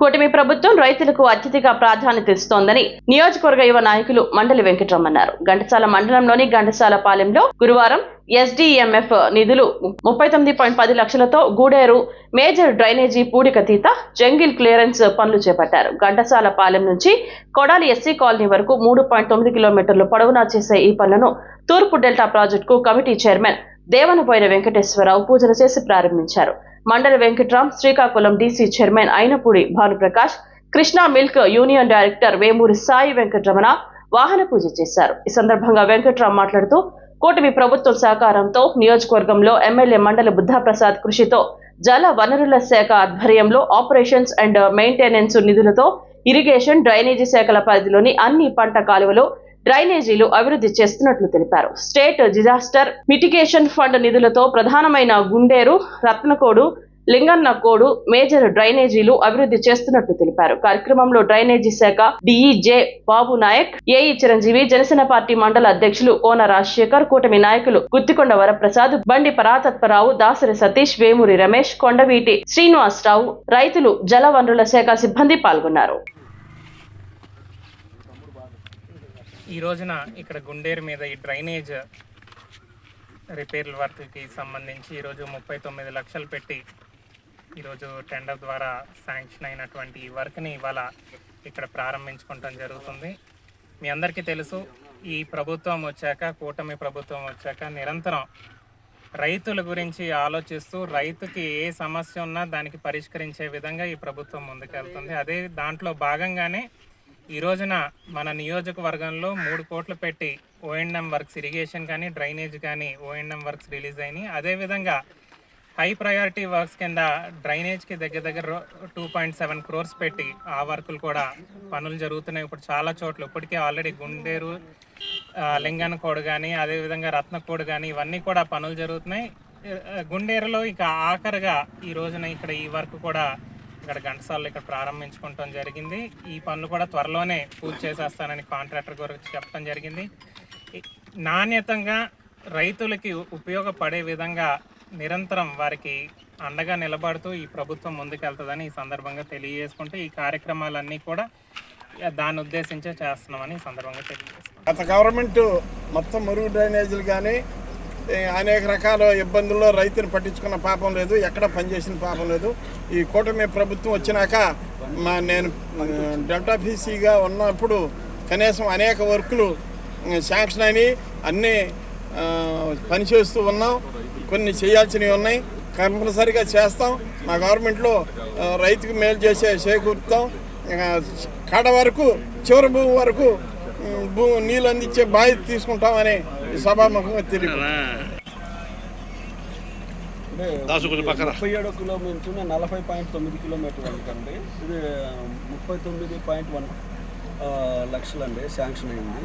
కూటమి ప్రభుత్వం రైతులకు అత్యధిక ప్రాధాన్యత ఇస్తోందని నియోజకవర్గ యువ నాయకులు మండలి వెంకట్రామ్ ఘంటసాల మండలంలోని ఘంటసాల పాలెంలో గురువారం ఎస్డీఎంఎఫ్ నిధులు ముప్పై తొమ్మిది పాయింట్ పది లక్షలతో గూడేరు మేజర్ డ్రైనేజీ పూడికతీత జంగిల్ క్లియరెన్స్ పనులు చేపట్టారు. ఘంటసాల పాలెం నుంచి కొడాలి ఎస్సీ కాలనీ వరకు మూడు పాయింట్ తొమ్మిది కిలోమీటర్లు పొడవునా చేసే ఈ పనులను తూర్పు డెల్టా ప్రాజెక్టుకు కమిటీ చైర్మన్ దేవనపోయిన వెంకటేశ్వరరావు పూజలు చేసి ప్రారంభించారు. మండల Venkatram Srikakulam DC chairman Ayinapudi Bhanuprakash Krishna milk union director Vemuri Sai Venkataramana వాహన పూజ చేశారు. ఈ సందర్భంగా వెంకట్రామ్ మాట్లాడుతూ కూటమి ప్రభుత్వం సహకారంతో నియోజకవర్గంలో ఎమ్మెల్యే మండలి బుద్ధాప్రసాద్ కృషితో జల వనరుల శాఖ ఆధ్వర్యంలో ఆపరేషన్స్ అండ్ మెయింటెనెన్స్ నిధులతో ఇరిగేషన్ డ్రైనేజీ శాఖల పరిధిలోని అన్ని పంట కాలువలు డ్రైనేజీలు అభివృద్ధి చేస్తున్నట్లు తెలిపారు. స్టేట్ డిజాస్టర్ మిటిగేషన్ ఫండ్ నిధులతో ప్రధానమైన గుండేరు రత్నకోడు లింగన్నకోడు మేజర్ డ్రైనేజీలు అభివృద్ధి చేస్తున్నట్లు తెలిపారు. కార్యక్రమంలో డ్రైనేజీ శాఖ డిఈజే బాబు నాయక్ ఏఈ చిరంజీవి జనసేన పార్టీ మండల అధ్యక్షులు కోన రాజశేఖర్ కూటమి నాయకులు గుత్తికొండ వరప్రసాద్ బండి పరాతత్వరావు దాసరి సతీష్ వేమూరి రమేష్ కొండవీటి శ్రీనివాసరావు రైతులు జల వనరుల శాఖ సిబ్బంది పాల్గొన్నారు. ఈ రోజున ఇక్కడ గుండేరు మీద ఈ డ్రైనేజ్ రిపేర్ల వర్క్కి సంబంధించి ఈరోజు ముప్పై తొమ్మిది లక్షలు పెట్టి ఈరోజు టెండర్ ద్వారా శాంక్షన్ అయినటువంటి ఈ వర్క్ని ఇవాళ ఇక్కడ ప్రారంభించుకోవటం జరుగుతుంది. మీ అందరికీ తెలుసు ఈ ప్రభుత్వం వచ్చాక కూటమి ప్రభుత్వం వచ్చాక నిరంతరం రైతుల గురించి ఆలోచిస్తూ రైతుకి ఏ సమస్య ఉన్నా దానికి పరిష్కరించే విధంగా ఈ ప్రభుత్వం ముందుకెళ్తుంది. అదే దాంట్లో భాగంగానే ఈ రోజున మన నియోజకవర్గంలో మూడు కోట్లు పెట్టి O and M works irrigation కానీ డ్రైనేజ్ కానీ ఓఎండ్ఎం వర్క్స్ రిలీజ్ అయినాయి. అదేవిధంగా హై ప్రయారిటీ వర్క్స్ కింద డ్రైనేజ్కి దగ్గర దగ్గర టూ పాయింట్ సెవెన్ క్రోర్స్ పెట్టి ఆ వర్కులు కూడా పనులు జరుగుతున్నాయి. ఇప్పుడు చాలా చోట్ల ఇప్పటికే ఆల్రెడీ గుండేరు ఆ, లింగనకోడు కానీ అదేవిధంగా రత్నకోడు కానీ ఇవన్నీ కూడా పనులు జరుగుతున్నాయి. గుండేరులో ఇక ఆఖరిగా ఈ రోజున ఇక్కడ ఈ వర్క్ కూడా ఇక్కడ ఘంటసాలలో ఇక్కడ ప్రారంభించుకోవటం జరిగింది. ఈ పనులు కూడా త్వరలోనే పూర్తి చేసేస్తానని కాంట్రాక్టర్ గురించి చెప్పడం జరిగింది. నాణ్యతంగా రైతులకి ఉపయోగపడే విధంగా నిరంతరం వారికి అండగా నిలబడుతూ ఈ ప్రభుత్వం ముందుకెళ్తుందని ఈ సందర్భంగా తెలియజేసుకుంటూ ఈ కార్యక్రమాలన్నీ కూడా దాన్ని ఉద్దేశించే చేస్తున్నామని ఈ సందర్భంగా తెలియజేస్తున్నాం. గత గవర్నమెంట్ మొత్తం మురుగు డ్రైనేజీలు కానీ అనేక రకాల ఇబ్బందుల్లో రైతుని పట్టించుకున్న పాపం లేదు ఎక్కడ పనిచేసిన పాపం లేదు. ఈ కూటమి ప్రభుత్వం వచ్చినాక మా నేను ఆ, ఉన్నప్పుడు కనీసం అనేక వర్కులు శాంక్షన్ అని అన్నీ పనిచేస్తూ ఉన్నాం. కొన్ని చేయాల్సినవి ఉన్నాయి. కంపల్సరీగా చేస్తాం. మా గవర్నమెంట్లో రైతుకు మేలు చేసే చేకూరుతాం. కాడ వరకు చివరి భూమి వరకు భూ నీళ్ళు అందించే బాధ్యత తీసుకుంటామని సభాముఖంగా తెలియదు ముప్పై ఏడు కిలోమీటర్ నలభై పాయింట్ తొమ్మిది కిలోమీటర్ అండి. ఇది ముప్పై తొమ్మిది పాయింట్ వన్ లక్షలు అండి శాంక్షన్ అయింది.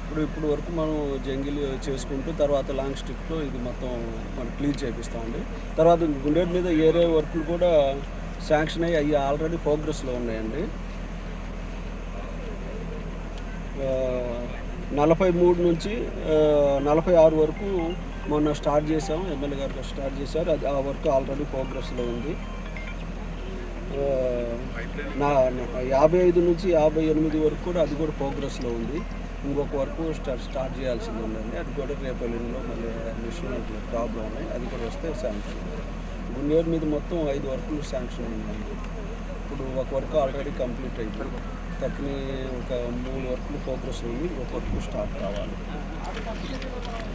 ఇప్పుడు ఇప్పుడు వరకు మనం జంగిల్ చేసుకుంటూ తర్వాత లాంగ్ స్టిక్తో ఇది మొత్తం మనం క్లీన్ చేపిస్తామండి. తర్వాత గుండెట్ మీద ఏరే వర్కులు కూడా శాంక్షన్ అయ్యి అవి ఆల్రెడీ ప్రోగ్రెస్లో ఉన్నాయండి. నలభై మూడు నుంచి నలభై ఆరు వరకు మొన్న స్టార్ట్ చేసాం ఎమ్మెల్యే గారు స్టార్ట్ చేశారు. అది ఆ వర్క్ ఆల్రెడీ ప్రోగ్రెస్లో ఉంది. నా యాభై ఐదు నుంచి యాభై ఎనిమిది వరకు కూడా అది కూడా ప్రోగ్రెస్లో ఉంది. ఇంకొక వరకు స్టార్ట్ స్టార్ట్ చేయాల్సింది ఉందండి. అది కూడా రేపు ఎల్లుండిలో మళ్ళీ మిషన్ ప్రాబ్లం ఉన్నాయి. అది కూడా వస్తే శాంక్షన్. గుండేరు మీద మొత్తం ఐదు వర్కులు శాంక్షన్ ఉందండి ఇప్పుడు ఒక వర్క్ ఆల్రెడీ కంప్లీట్ అయిపోయింది. తక్కిన ఒక మూడు వర్కులు ప్రోగ్రెస్ ఉంది ఒక వర్క్ స్టార్ట్ కావాలి.